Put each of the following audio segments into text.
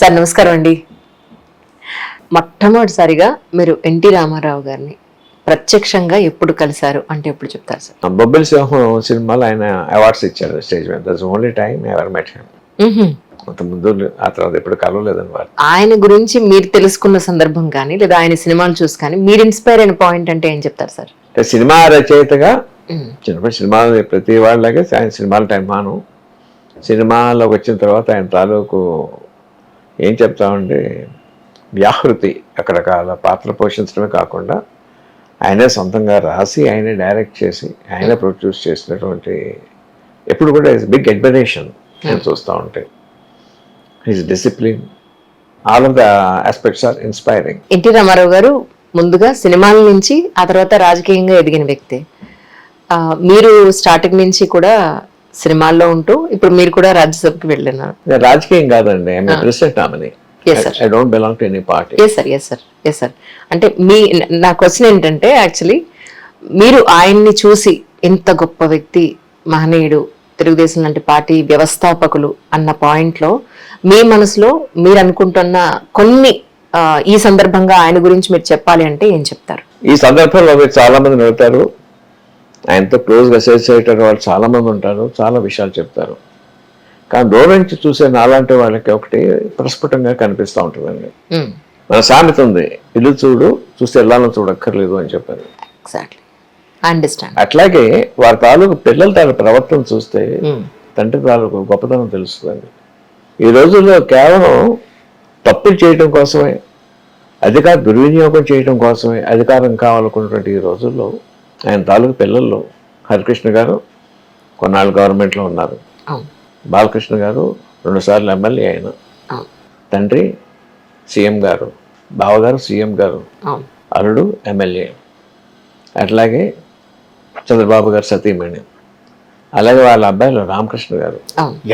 Sir నమస్కారం అండి. మొట్టమొదటిసారిగా మీరు ఎన్టీ రామారావు గారిని ప్రత్యక్షంగా ఎప్పుడు కలిశారు? అంటే ఎప్పుడు చెప్తారు సార్? బొబ్బిలి సింహం సినిమాలో ఆయన అవార్డ్స్ ఇచ్చారు స్టేజ్ మీద. That's only time ever met him ముందు ఆ తర్వాత ఎప్పుడు కలవలేదని వారు. ఆయన గురించి మీరు తెలుసుకున్న సందర్భం కానీ లేదా ఆయన సినిమాలు చూసి కానీ మీరు ఇన్స్పైర్ అయిన పాయింట్ అంటే ఏం చెప్తారు సార్? సినిమా రచయితగా. చిన్నప్పుడు సినిమాలు ప్రతి వాళ్ళలాగే ఆయన సినిమాల టైం మాను. సినిమాలోకి వచ్చిన తర్వాత ఆయన తాలూకు ఏం చెప్తామంటే వ్యాహృతి రకరకాల పాత్ర పోషించడమే కాకుండా ఆయనే సొంతంగా రాసి ఆయనే డైరెక్ట్ చేసి ఆయనే ప్రొడ్యూస్ చేసినటువంటి ఎప్పుడు కూడా బిగ్ అడ్మిరేషన్ నేను చూస్తూ ఉంటే. His discipline all of the aspects are inspiring NT Rama Rao garu ముందుగా సినిమాల నుంచి ఆ తర్వాత రాజకీయంగా ఎదిగిన వ్యక్తి. మీరు స్టార్టింగ్ నుంచి కూడా సినిమాల్లో ఉంటూ ఇప్పుడు మీరు కూడా రాజ్యసభకి వెళ్ళినారు రాజకీయం కాదండి president. I don't belong to any party yes sir yes sir yes sir అంటే మీ నా క్వశ్చన్ ఏంటంటే యాక్చువల్లీ మీరు ఆయన్ని చూసి ఇంత గొప్ప వ్యక్తి మహనీయుడు తెలుగుదేశం లాంటి పార్టీ వ్యవస్థాపకులు అన్న పాయింట్లో మీ మనసులో మీరు అనుకుంటున్న కొన్ని ఈ సందర్భంగా ఆయన గురించి మీరు చెప్పాలి అంటే ఏం చెప్తారు? ఈ సందర్భంలో మీరు చాలా మంది వెళ్తారు ఆయనతో క్లోజ్గా అసోసియేట్ వాళ్ళు చాలా మంది ఉంటారు చాలా విషయాలు చెప్తారు. కానీ దూరం నుంచి చూసే నాలాంటి వాళ్ళకి ఒకటి ప్రస్ఫుటంగా కనిపిస్తూ ఉంటుందండి. మన సామెత ఉంది ఇల్లు చూడు చూస్తే ఎల్లాలను చూడక్కర్లేదు అని చెప్పారు. అండర్స్టాండ్ అట్లాగే వారి తాలూకు పిల్లల తాలూకు ప్రవర్తన చూస్తే తండ్రి తాలూకు గొప్పతనం తెలుస్తుందండి. ఈ రోజుల్లో కేవలం తప్పులు చేయడం కోసమే అధికార దుర్వినియోగం చేయడం కోసమే అధికారం కావాలనుకున్నటువంటి ఈ రోజుల్లో ఆయన తాలూకు పిల్లల్లో హరికృష్ణ గారు కొన్నాళ్ళు గవర్నమెంట్లో ఉన్నారు. బాలకృష్ణ గారు రెండుసార్లు ఎమ్మెల్యే ఆయన. తండ్రి సీఎం గారు బావగారు సీఎం గారు అల్లుడు ఎమ్మెల్యే. అట్లాగే చంద్రబాబు గారు సతీమణి. అలాగే వాళ్ళ అబ్బాయిలు రామకృష్ణ గారు.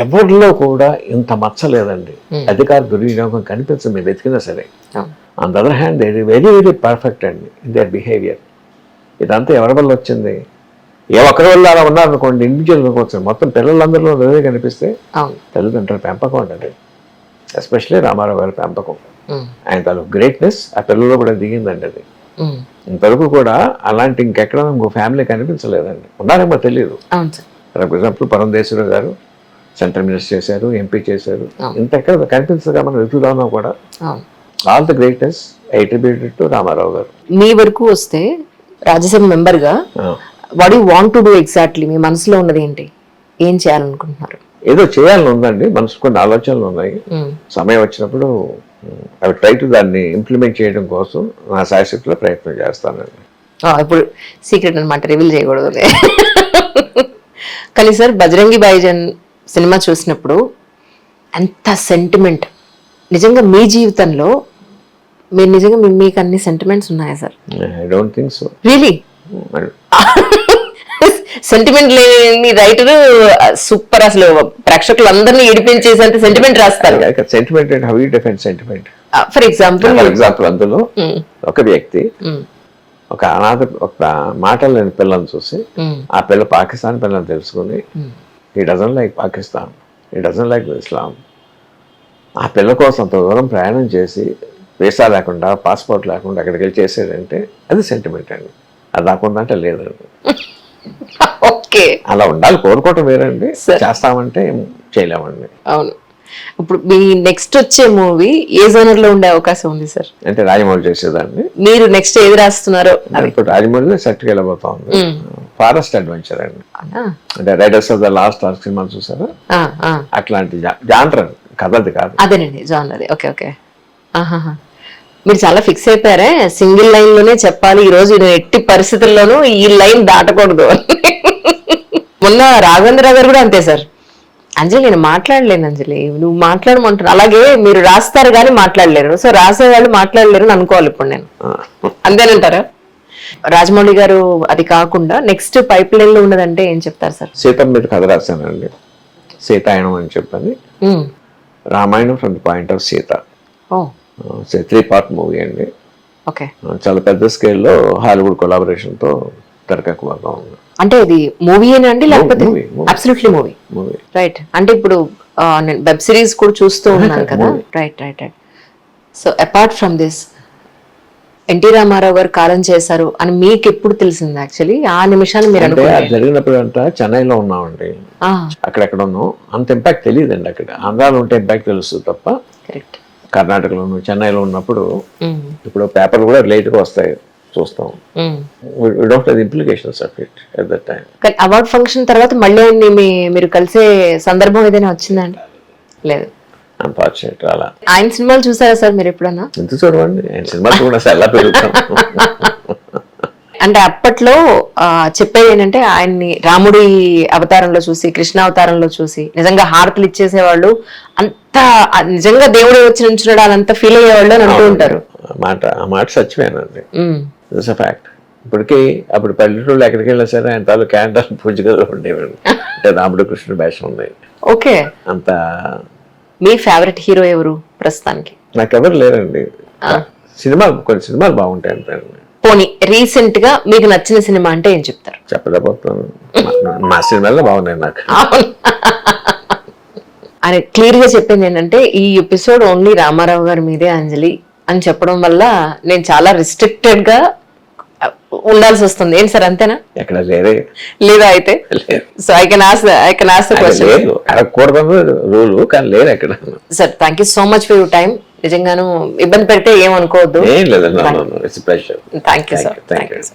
ఎవరిలో కూడా ఇంత మచ్చ లేదండి. అధికార దుర్వినియోగం కనిపించదు మీరు వెతికినా సరే. On the other hand they very very perfect అండి. ఇన్ దర్ బిహేవియర్ ఇదంతా ఎవరి వల్ల వచ్చింది? ఏ ఒక్కరి వల్ల అలా ఉన్నారనుకోండి ఇండివిజువల్ అనుకోవచ్చు మొత్తం పిల్లలందరిలో అదే కనిపిస్తే తల్లిదండ్రుల పెంపకం అండి ఎస్పెషలీ రామారావు గారి పెంపకం. ఆయన తాలూకు గ్రేట్నెస్ ఆ పిల్లల్లో కూడా దిగిందండి అది. ఇంతవరకు కూడా అలాంటి ఇంకెక్కడ ఇంకో ఫ్యామిలీ కనిపించలేదండి. ఉన్నారేమో తెలియదు ఫర్ ఎగ్జాంపుల్ పరంధేశ్వర గారు సెంట్రల్ మినిస్టర్ చేశారు ఎంపీ చేశారు. ఇంత ఎక్కడ కనిపించగా మనం వెతుకుదామన్నా కూడా. All the greatest attributed to Rama Rao garu. మీ వరకు వస్తే రాజ్యసభ మెంబర్గా. What you want to do exactly మీ మనసులో ఉన్నది ఏంటి? ఏం చేయాలనుకుంటున్నారు? ఏదో చేయాలని ఉందండి. మనసు కొన్ని ఆలోచనలు ఉన్నాయి. సమయం వచ్చినప్పుడు అవి ట్రై టు దాన్ని ఇంప్లిమెంట్ చేయడం కోసం నా శాయశక్తిలో ప్రయత్నం చేస్తానండి ఇప్పుడు సీక్రెట్ అనమాట రివీల్ చేయకూడదులే కానీ సార్ బజరంగి భాయిజన్ సినిమా చూసినప్పుడు ఎంత సెంటిమెంట్ నిజంగా మీ జీవితంలో మీరు నిజంగా మీ- మీకు అన్ని సెంటిమెంట్స్ ఉన్నాయా sir I don't think so really sentiment లేని రైటర్ సూపర్ అసలు ప్రేక్షకులందరినీ ఏడిపించేసేంత సెంటిమెంట్ రాస్తారు. Sentiment how you defend sentiment for example for example అందులో ఒక వ్యక్తి ఒక అనాథ ఒక మాటలు లేని పిల్లని చూసి ఆ పిల్ల పాకిస్తాన్ పిల్లని తెలుసుకుని ఈ డజన్ లైక్ పాకిస్తాన్ ఈ డజన్ లైక్ ఇస్లాం ఆ పిల్ల కోసం అంత దూరం ప్రయాణం చేసి వీసా లేకుండా పాస్పోర్ట్ లేకుండా అక్కడికి వెళ్ళి చేసేదంటే అది సెంటిమెంట్ అండి. అది రాకుండా అంటే లేదండి ఓకే. అలా ఉండాలి కోరుకోవటం వేరండి. చేస్తామంటే చేయలేమండి. అవును. ఇప్పుడు మీ నెక్స్ట్ వచ్చే మూవీ ఏ జోనర్లో ఉండే అవకాశం ఉంది సార్ అంటే రాజమౌళి చేసేదాన్ని. మీరు నెక్స్ట్ ఏది రాస్తున్నారో ఇప్పుడు రాజమౌళిలో సెట్కి వెళ్ళబోతా ఉంది ఫారెస్ట్ అడ్వెంచర్ అండి? అంటే raiders of the lost ark cinema చూసారా. అట్లాంటి జాంటర్ కథది కాదు. అదేనండి జాన్ అది ఓకే ఓకే. ఆహాహా. మీరు చాలా ఫిక్స్ అయిపోయారే. సింగిల్ లైన్లోనే చెప్పాలి. ఈ రోజు ఎట్టి పరిస్థితుల్లోనూ ఈ లైన్ దాటకూడదు. మొన్న రాఘవేంద్ర గారు కూడా అంతే సార్. అంజలి నేను మాట్లాడలేను అంజలి. నువ్వు మాట్లాడమంటున్నా అలాగే మీరు రాస్తారు కానీ మాట్లాడలేరు. సో రాసే వాళ్ళు మాట్లాడలేరు అని అనుకోవాలి ఇప్పుడు నేను. అంతేనంటారా? రాజమౌళి గారు అది కాకుండా నెక్స్ట్ పైప్ లైన్లో ఉన్నదంటే ఏం చెప్తారు సార్? సీతం మీద కథ రాశానండి. సీతాయనం అని చెప్పని. ఉమ్. Ramayanam from the point of Sita. Three part movie అండి. ఓకే. చాలా పెద్ద స్కేల్లో హాలీవుడ్ కొలాబరేషన్తో తెరకెక్కబోతా ఉంది. అంటే ఇది మూవీ అండి లేకపోతే. Absolutely movie? మూవీ. రైట్. అంటే ఇప్పుడు నేను వెబ్ సిరీస్ కూడా చూస్తూ ఉన్నాను కదా. Right right right. So apart from this NT Rama Rao గారు కాలం చేశారు అని మీకు ఎప్పుడు తెలిసింది యాక్చువల్లీ ఆ నిమిషాన్ని మీరు అంటే అది జరిగినప్పుడు అంట చెన్నైలో ఉన్నామండి. అక్కడెక్కడ ఉన్నాం అంత ఇంపాక్ట్ తెలియదండి అక్కడ. ఆంధ్రాలో ఉంటే ఇంపాక్ట్ తెలుస్తుంది తప్ప. కరెక్ట్ కర్ణాటకలోను చెన్నైలో ఉన్నప్పుడు ఇప్పుడు పేపర్లు కూడా లేట్గా వస్తాయి చూస్తాం. Don't have implications of it at that time కానీ అవార్డ్ ఫంక్షన్ తర్వాత మళ్ళీ మీ మీరు కలిసే సందర్భం ఏదైనా వచ్చిందండి లేదు. అన్ఫార్చునేట్ అలా. ఆయన సినిమాలు చూసారా సార్ మీరు ఎప్పుడన్నా? ఎంత చూడవండి ఆయన సినిమా కూడా ఎలా పెరుగుతాం? అంటే అప్పట్లో చెప్పేది ఏంటంటే ఆయన్ని రాముడి అవతారంలో చూసి కృష్ణ అవతారంలో చూసి నిజంగా హారతులు ఇచ్చేసేవాళ్ళు. అంత నిజంగా దేవుడు వచ్చి నుంచున్నాడు అని అంత ఫీల్ అయ్యేవాళ్ళు అని అంటూ ఉంటారు. మాట ఆ మాట ఉమ్, ఇట్స్ ఫ్యాక్ట్ ఇప్పటికీ అప్పుడు పల్లెటూళ్ళు ఎక్కడికి వెళ్ళినా సరే ఆయన తాలూ క్యాండల్ పూజ గదిలో ఉండేవాడు అంటే రాముడు కృష్ణుడు వేషం ఉంది ఓకే. అంత మీ ఫేవరెట్ హీరో ఎవరు ప్రస్తుతానికి? నాకెవరు లేరండి. సినిమాలు కొన్ని సినిమాలు బాగుంటాయి అంతే పోనీ రీసెంట్గా మీకు నచ్చిన సినిమా అంటే ఏం చెప్తారు? చెప్పలేకపోతున్నాను. మా- మా సినిమాల్లో బాగున్నాయి నాకు. అని క్లియర్గా చెప్పింది ఏంటంటే ఈ ఎపిసోడ్ ఓన్లీ రామారావు గారి మీదే అంజలి అని చెప్పడం వల్ల నేను చాలా రిస్ట్రిక్టెడ్గా ఉండాల్సి వస్తుంది. ఏంటి సార్ అంతేనా? ఎక్కడ లేరే. లేదా అయితే? So I can ask I can ask లేదు. అడగకూడదు రూలు కానీ లేరు ఎక్కడ. Sir thank you so much for your time నిజంగాను ఇబ్బంది పెడితే ఏమనుకోవద్దు. Thank you sir thank you